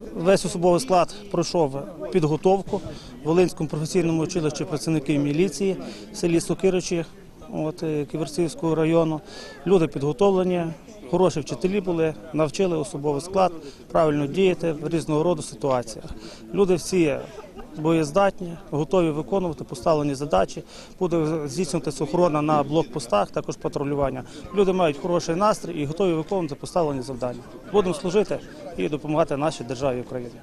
Весь особовий склад пройшов підготовку в Волинському професійному училищі працівники міліції в селі Сокиричі от, е, Ківерцівського району. Люди підготовлені, хороші вчителі були, навчили особовий склад правильно діяти в різного роду ситуаціях. Люди всі боєздатні, готові виконувати поставлені задачі. Буде здійснюватися охорона на блокпостах, також патрулювання. Люди мають хороший настрій і готові виконувати поставлені завдання. Будемо служити і допомагати нашій державі Україні.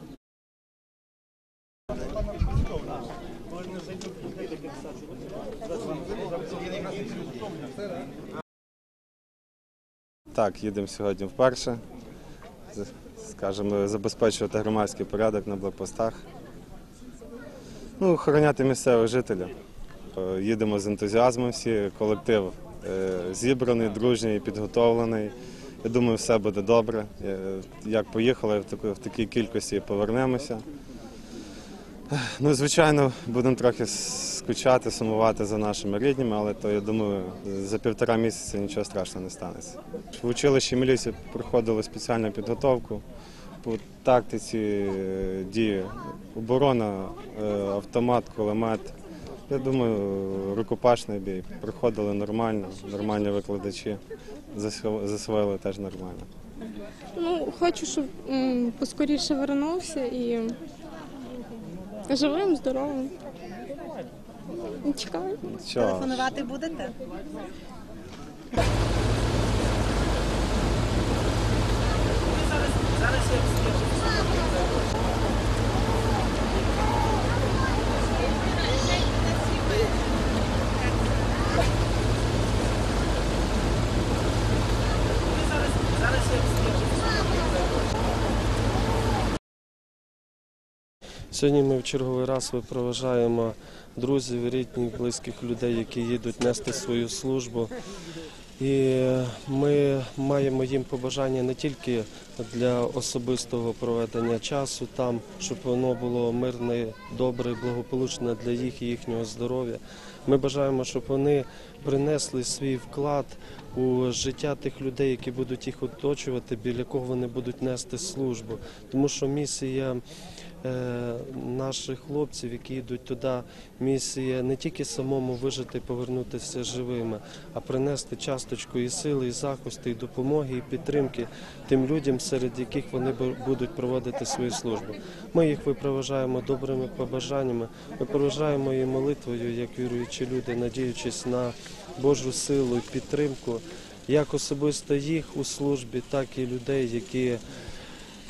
Так, їдемо сьогодні вперше. Скажемо, забезпечувати громадський порядок на блокпостах. Ну, охороняти місцевих жителів. Е, Їдемо з ентузіазмом всі, колектив е, зібраний, дружній, підготовлений. Я думаю, все буде добре. Як поїхали, в такій кількості повернемося. Ну, звичайно, будемо трохи скучати, сумувати за нашими рідними, але то я думаю, за півтора місяця нічого страшного не станеться. В училищі міліції проходили спеціальну підготовку по тактиці е, дії оборона, е, автомат, кулемет. Я думаю, рукопашний бій. Проходили нормально, нормальні викладачі, засвоїли теж нормально. Ну, хочу, щоб м, поскоріше вернувся і живим, здоровим. Чекаю. Телефонувати будете? Сьогодні ми в черговий раз випроважаємо друзів, рідних, близьких людей, які їдуть нести свою службу. І ми маємо їм побажання не тільки для особистого проведення часу там, щоб воно було мирне, добре, благополучне для їх і їхнього здоров'я. Ми бажаємо, щоб вони принесли свій вклад у життя тих людей, які будуть їх оточувати, біля кого вони будуть нести службу. Тому що місія наших хлопців, які йдуть туди, місія не тільки самому вижити, повернутися живими, а принести часточку і сили, і захисту, і допомоги, і підтримки тим людям, серед яких вони будуть проводити свою службу. Ми їх випроважаємо добрими побажаннями, ми проважаємо її молитвою, як віруючі люди, надіючись на Божу силу і підтримку, як особисто їх у службі, так і людей, які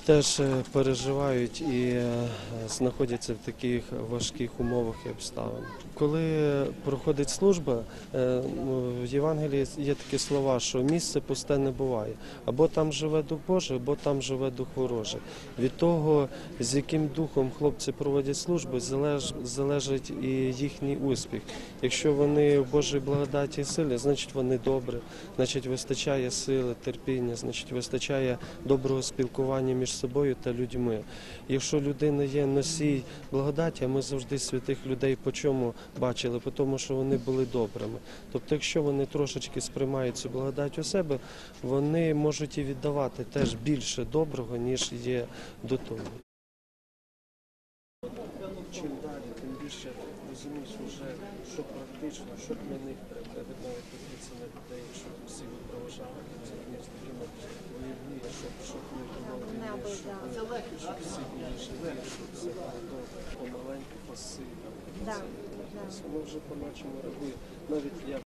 теж е, переживають і е, знаходяться в таких важких умовах і обставинах. Коли проходить служба, е, ну, в Євангелії є такі слова, що місце пусте не буває. Або там живе дух Божий, або там живе дух ворожий. Від того, з яким духом хлопці проводять службу, залежить і їхній успіх. Якщо вони в Божій благодаті і силі, значить вони добре, значить вистачає сили, терпіння, значить вистачає доброго спілкування між собою та людьми. Якщо людина є носій благодаті, а ми завжди святих людей по чому бачили, по тому, що вони були добрими. Тобто, якщо вони трошечки сприймають цю благодать у себе, вони можуть і віддавати теж більше доброго, ніж є до того. Чим далі, тим більше розумієш вже, що практично, що для них треба відновити дивитися на людей, щоб всі випроважали це не з такими воєнні, щоб, щоб не було війни, щоб, щоб всі були живі, щоб все було добре, помаленьку, пасивно. Да, Воно вже по-нашому реагує. Навіть я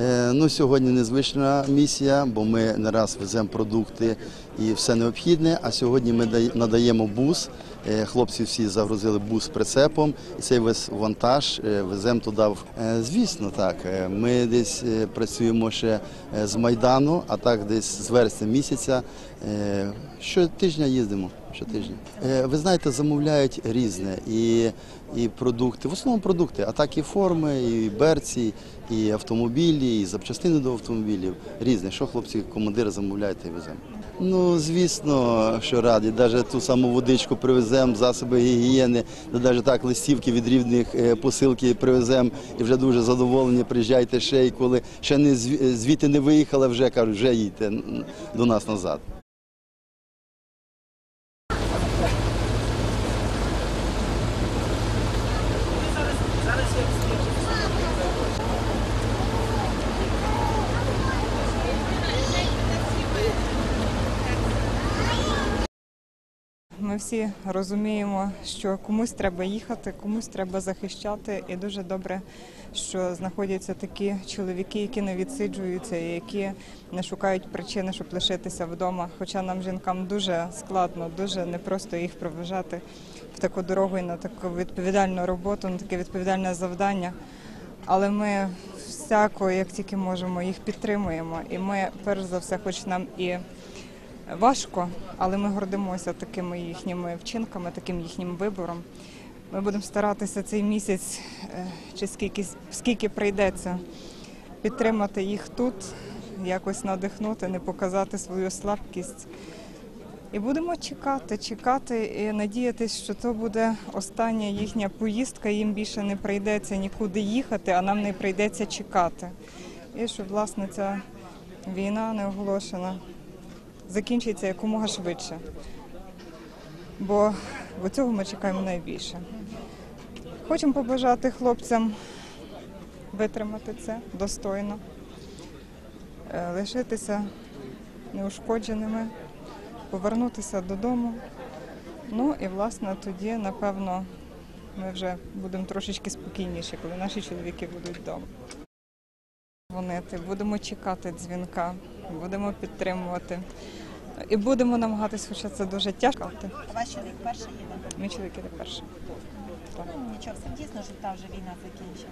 Е, Ну, сьогодні незвична місія, бо ми не раз веземо продукти і все необхідне. А сьогодні ми надаємо бус. Е, Хлопці всі загрузили бус прицепом, і цей весь вантаж е, веземо туди. Е, Звісно, так. Ми десь працюємо ще з Майдану, а так десь з вересня місяця. Щотижня їздимо. Щотижня. Ви знаєте, замовляють різне і, і продукти, в основному продукти, а так і форми, і берці, і автомобілі, і запчастини до автомобілів. Різне. Що хлопці, командири замовляють, й веземо. Ну, звісно, що раді. Навіть ту саму водичку привеземо, засоби гігієни, навіть так листівки від рівних е, посилки привеземо і вже дуже задоволені. Приїжджайте ще, і коли ще не зві- звідти не виїхали, вже кажуть, вже їдьте до нас назад. Ми всі розуміємо, що комусь треба їхати, комусь треба захищати, і дуже добре, що знаходяться такі чоловіки, які не відсиджуються, які не шукають причини, щоб лишитися вдома. Хоча нам, жінкам, дуже складно, дуже непросто їх проважати в таку дорогу і на таку відповідальну роботу, на таке відповідальне завдання. Але ми всяко, як тільки можемо, їх підтримуємо. І ми, перш за все, хоч нам і важко, але ми гордимося такими їхніми вчинками, таким їхнім вибором. Ми будемо старатися цей місяць, е, чи скільки, скільки прийдеться, підтримати їх тут, якось надихнути, не показати свою слабкість. І будемо чекати, чекати і надіятися, що то буде остання їхня поїздка. Їм більше не прийдеться нікуди їхати, а нам не прийдеться чекати. І щоб власне ця війна не оголошена закінчиться якомога швидше. Бо, цього ми чекаємо найбільше. Хочемо побажати хлопцям витримати це достойно, е, лишитися неушкодженими, повернутися додому. Ну і власне тоді, напевно, ми вже будемо трошечки спокійніші, коли наші чоловіки будуть вдома. Дзвонити, будемо чекати дзвінка, будемо підтримувати. І будемо намагатися, хоча це дуже тяжко. Ваш чоловік перший їде? Мій чоловік іде перший. Ну, нічого, все дійсно, що та вже війна закінчилася.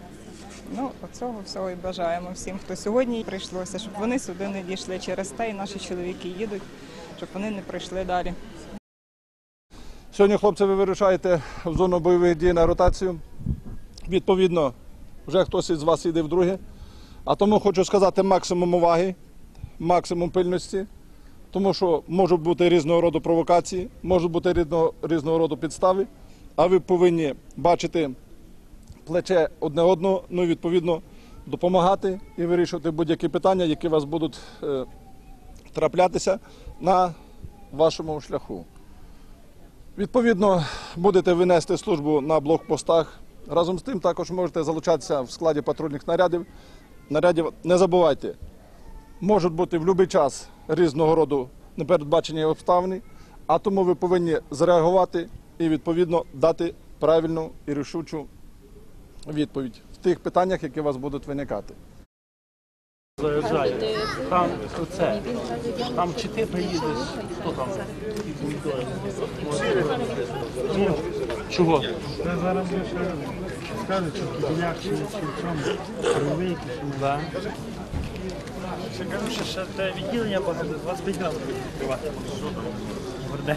Ну, оцього всього і бажаємо всім, хто сьогодні прийшлося, щоб вони сюди не дійшли через те, і наші чоловіки їдуть, щоб вони не пройшли далі. Сьогодні, хлопці, ви вирушаєте в зону бойових дій на ротацію. Відповідно, вже хтось із вас йде вдруге. А тому хочу сказати максимум уваги, максимум пильності, тому що можуть бути різного роду провокації, можуть бути різного, різного роду підстави, а ви повинні бачити плече одне одного, ну і відповідно допомагати і вирішувати будь-які питання, які вас будуть е, траплятися на вашому шляху. Відповідно, будете винести службу на блокпостах. Разом з тим також можете залучатися в складі патрульних нарядів. Нарядів не забувайте, можуть бути в будь-який час різного роду непередбачені обставини, а тому ви повинні зреагувати і відповідно дати правильну і рішучу відповідь в тих питаннях, які у вас будуть виникати. Заїжджає. Там оце. Там чи ти приїдеш, хто там? Ну, Чого? Це зараз лише скажуть, що чи в. Ще кажу, що ще те відділення багато, 25 разів відкривати. Горде.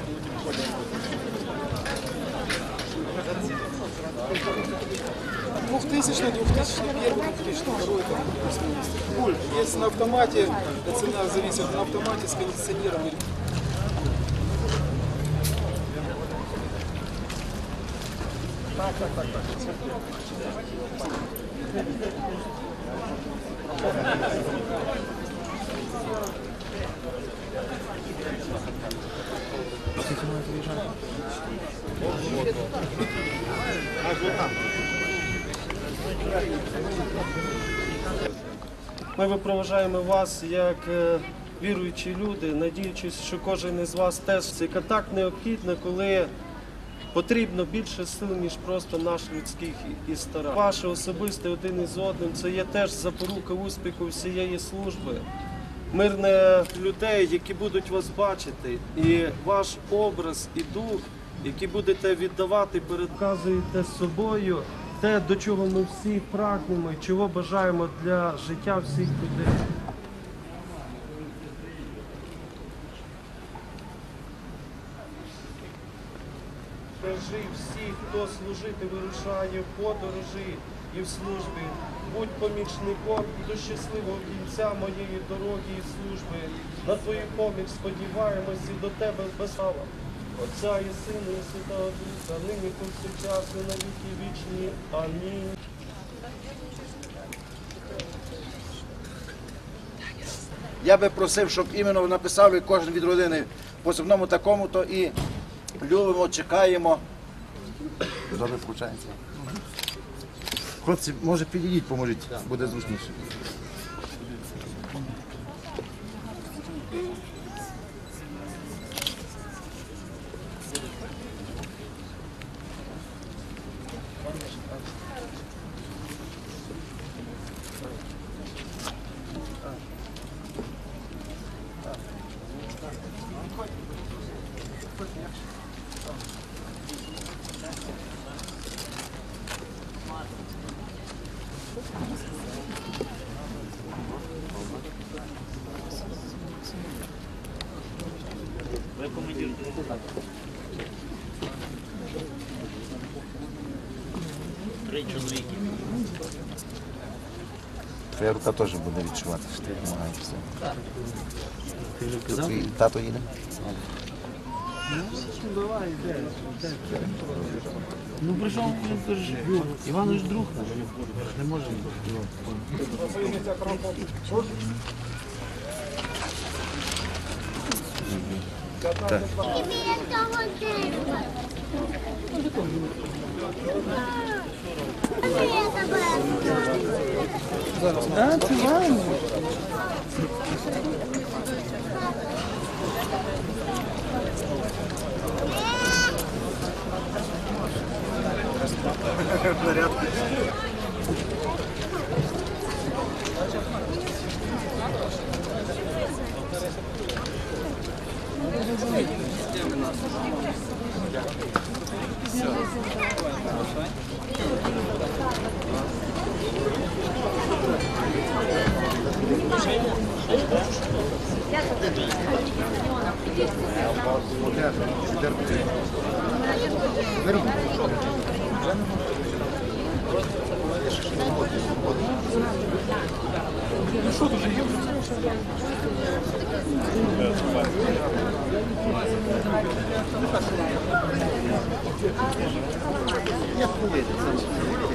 2000, 2001, 2002 год. Если на автомате, цена зависит на автомате с кондиционером или Так, так, так, так. Ми випроважаємо вас як е, віруючі люди, надіючись, що кожен із вас теж цей контакт необхідний, коли потрібно більше сил, ніж просто наш людський і стара. Ваше особисте один із одним це є теж запорука успіху всієї служби. Мирне людей, які будуть вас бачити, і ваш образ і дух, які будете віддавати, переказуєте з собою те, до чого ми всі прагнемо і чого бажаємо для життя всіх людей. скажи всіх, хто служити вирушає в подорожі і в службі. Будь помічником до щасливого кінця моєї дороги і служби. На твою поміч сподіваємось і до тебе без слава. Отця і Сина, і Святого Духа, нині повсякчас і на віки вічні. Амінь. Я би просив, щоб іменно написали кожен від родини по земному такому-то і любимо, чекаємо. Добре виходить. Хлопці, може підійдіть, поможіть, буде зручніше. Твоя рука теж буде відчувати, що ти допомагаєш. Ти вже казав? Твій тато їде? Давай, йде. Ну прийшов, він каже, Іванович друг наш. Не можемо. Так. А, це Іванович. Ну що тут є? Як поведеться?